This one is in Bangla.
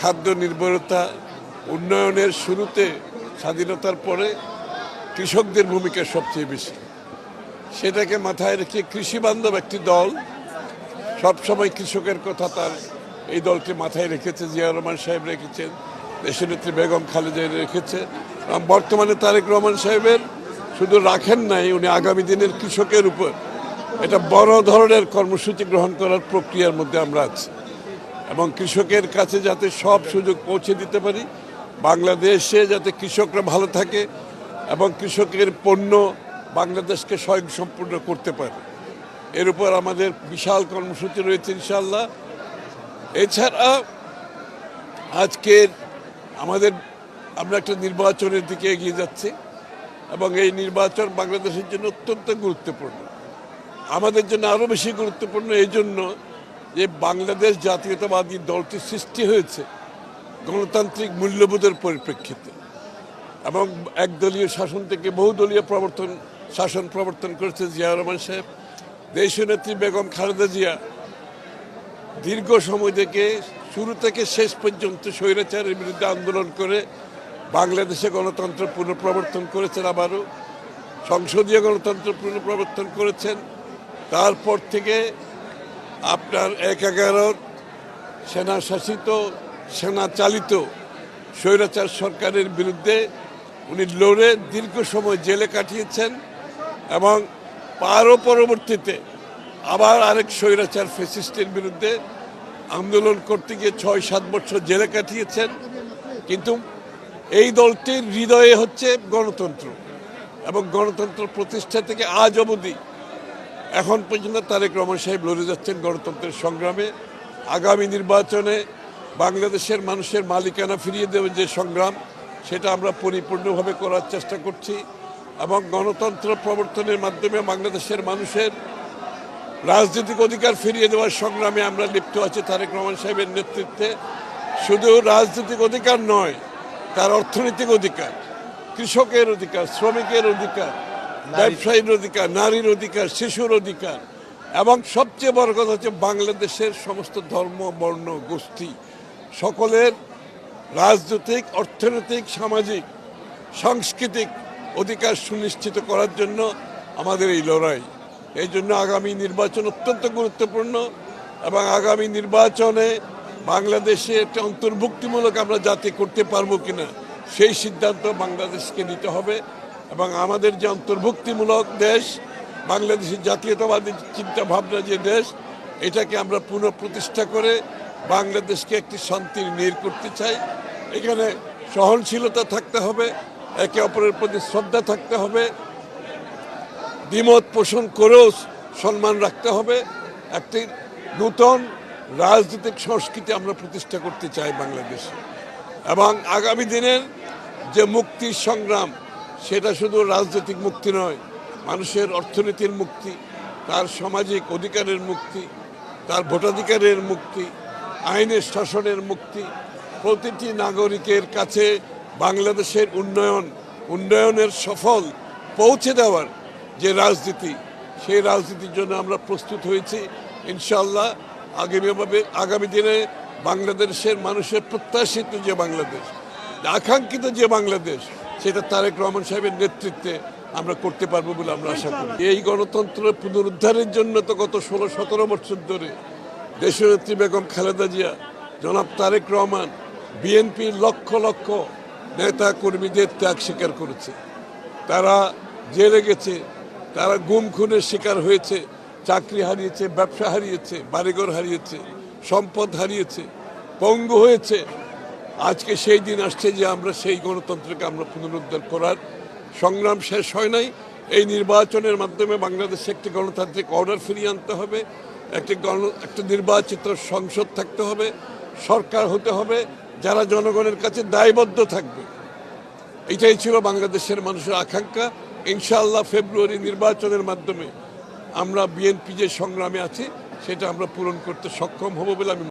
খাদ্য নির্ভরতা উন্নয়নের শুরুতে, স্বাধীনতার পরে কৃষকদের ভূমিকা সবচেয়ে বেশি। সেটাকে মাথায় রেখে কৃষি বান্ধব একটি দল, সবসময় কৃষকের কথা তার এই দলকে মাথায় রেখেছে জিয়া রহমান সাহেব রেখেছেন, দেশনেত্রী বেগম খালেদা রেখেছে। এবং বর্তমানে তারেক রহমান সাহেবের শুধু রাখেন নাই, উনি আগামী দিনের কৃষকের উপর। এটা বড় ধরনের কর্মসূচি গ্রহণ করার প্রক্রিয়ার মধ্যে আমরা আছি। এবং কৃষকের কাছে যাতে সব সুযোগ পৌঁছে দিতে পারি, বাংলাদেশে যাতে কৃষকরা ভালো থাকে এবং কৃষকের পণ্য বাংলাদেশকে স্বয়ংসম্পূর্ণ করতে পারে। এর উপর আমাদের বিশাল কর্মসূচি রয়েছে ইনশাল্লাহ এছাড়া আজকের আমাদের, আমরা একটা নির্বাচনের দিকে এগিয়ে যাচ্ছি এবং এই নির্বাচন বাংলাদেশের জন্য অত্যন্ত গুরুত্বপূর্ণ। আমাদের জন্য আরও বেশি গুরুত্বপূর্ণ এই জন্য যে বাংলাদেশ জাতীয়তাবাদী দলটি সৃষ্টি হয়েছে গণতান্ত্রিক মূল্যবোধের পরিপ্রেক্ষিতে। এবং একদলীয় শাসন থেকে বহুদলীয় প্রবর্তন, শাসন প্রবর্তন করেছে জিয়া রহমান সাহেব। দেশনেত্রী বেগম খালেদা জিয়া দীর্ঘ সময় থেকে শুরু থেকে শেষ পর্যন্ত স্বৈরাচারের বিরুদ্ধে আন্দোলন করে বাংলাদেশে গণতন্ত্র পুনঃপ্রবর্তন করেছেন আবারও। সংসদীয় গণতন্ত্র পুনঃপ্রবর্তন করেছেন। তারপর থেকে আপনার এক এগারোর সেনা শাসিত, সেনা চালিত স্বৈরাচার সরকারের বিরুদ্ধে উনি লড়ে দীর্ঘ সময় জেলে কাটিয়েছেন এবং পারও পরবর্তীতে আবার আরেক স্বৈরাচার ফেসিস্টের বিরুদ্ধে আন্দোলন করতে গিয়ে ছয়, সাত বছর জেলে কাটিয়েছেন। কিন্তু এই দলটির হৃদয়ে হচ্ছে গণতন্ত্র এবং গণতন্ত্র প্রতিষ্ঠা থেকে আজ অবধি এখন পর্যন্ত তারেক রহমান সাহেব লড়ে যাচ্ছেন গণতন্ত্রের সংগ্রামে। আগামী নির্বাচনে বাংলাদেশের মানুষের মালিকানা ফিরিয়ে দেওয়ার যে সংগ্রাম, সেটা আমরা পরিপূর্ণভাবে করার চেষ্টা করছি এবং গণতন্ত্র প্রবর্তনের মাধ্যমে বাংলাদেশের মানুষের রাজনৈতিক অধিকার ফিরিয়ে দেওয়ার সংগ্রামে আমরা লিপ্ত আছি তারেক রহমান সাহেবের নেতৃত্বে। শুধু রাজনৈতিক অধিকার নয়, তার অর্থনৈতিক অধিকার, কৃষকের অধিকার, শ্রমিকের অধিকার ব্যবসায়ীর অধিকার, নারীর অধিকার, শিশুর অধিকার। এবং সবচেয়ে বড় কথা হচ্ছে বাংলাদেশের সমস্ত ধর্ম, বর্ণ, গোষ্ঠী সকলের রাজনৈতিক, অর্থনৈতিক, সামাজিক, সাংস্কৃতিক অধিকার সুনিশ্চিত করার জন্য আমাদের এই লড়াই। এই জন্য আগামী নির্বাচন অত্যন্ত গুরুত্বপূর্ণ এবং আগামী নির্বাচনে বাংলাদেশে একটা অন্তর্ভুক্তিমূলক আমরা জাতি করতে পারব কিনা, সেই সিদ্ধান্ত বাংলাদেশকে নিতে হবে। এবং আমাদের যে অন্তর্ভুক্তিমূলক দেশ, বাংলাদেশের জাতীয়তাবাদী চিন্তা ভাবনা যে দেশ, এটাকে আমরা পুনঃপ্রতিষ্ঠা করে বাংলাদেশকে একটি শান্তির নীর করতে চাই। এখানে সহনশীলতা থাকতে হবে, একে অপরের প্রতি শ্রদ্ধা থাকতে হবে, দ্বিমত পোষণ করেও সম্মান রাখতে হবে। একটি নূতন রাজনৈতিক সংস্কৃতি আমরা প্রতিষ্ঠা করতে চাই বাংলাদেশে। এবং আগামী দিনের যে মুক্তির সংগ্রাম সেটা শুধু রাজনৈতিক মুক্তি নয়, মানুষের অর্থনীতির মুক্তি, তার সামাজিক অধিকারের মুক্তি, তার ভোটাধিকারের মুক্তি, আইনের শাসনের মুক্তি, প্রতিটি নাগরিকের কাছে বাংলাদেশের উন্নয়ন, উন্নয়নের সফল পৌঁছে দেওয়ার যে রাজনীতি, সেই রাজনীতির জন্য আমরা প্রস্তুত হয়েছি। ইনশাল্লাহ আগামীভাবে আগামী দিনে বাংলাদেশের মানুষের প্রত্যাশিত যে বাংলাদেশ, আকাঙ্ক্ষিত যে বাংলাদেশ সেটা তারেক রহমান সাহেবের নেতৃত্বে আমরা করতে পারব বলে আমরা আশা করি। এই গণতন্ত্র পুনরুদ্ধারের জন্য তো গত ষোলো, সতেরো বছর ধরে দেশনেত্রী বেগম খালেদা জিয়া, জনাব তারেক রহমান, বিএনপির লক্ষ লক্ষ নেতা কর্মীদের ত্যাগ স্বীকার করেছে। তারা জেলে গেছে, তারা গুম খুনের শিকার হয়েছে, চাকরি হারিয়েছে, ব্যবসা হারিয়েছে, বাড়িঘর হারিয়েছে, সম্পদ হারিয়েছে, পঙ্গু হয়েছে আজকে সেই দিন আসছে যে আমরা সেই গণতন্ত্রকে আমরা পুনরুদ্ধার করার সংগ্রাম শেষ হয় নাই। এই নির্বাচনের মাধ্যমে বাংলাদেশে একটি গণতান্ত্রিক অর্ডার ফিরিয়ে আনতে হবে, একটি গণ, একটা নির্বাচিত সংসদ থাকতে হবে, সরকার হতে হবে, যারা জনগণের কাছে দায়বদ্ধ থাকবে। এটাই ছিল বাংলাদেশের মানুষের আকাঙ্ক্ষা। ইনশাআল্লাহ ফেব্রুয়ারি নির্বাচনের মাধ্যমে আমরা বিএনপি যে সংগ্রামে আছি, সেটা আমরা পূরণ করতে সক্ষম হব বলে আমি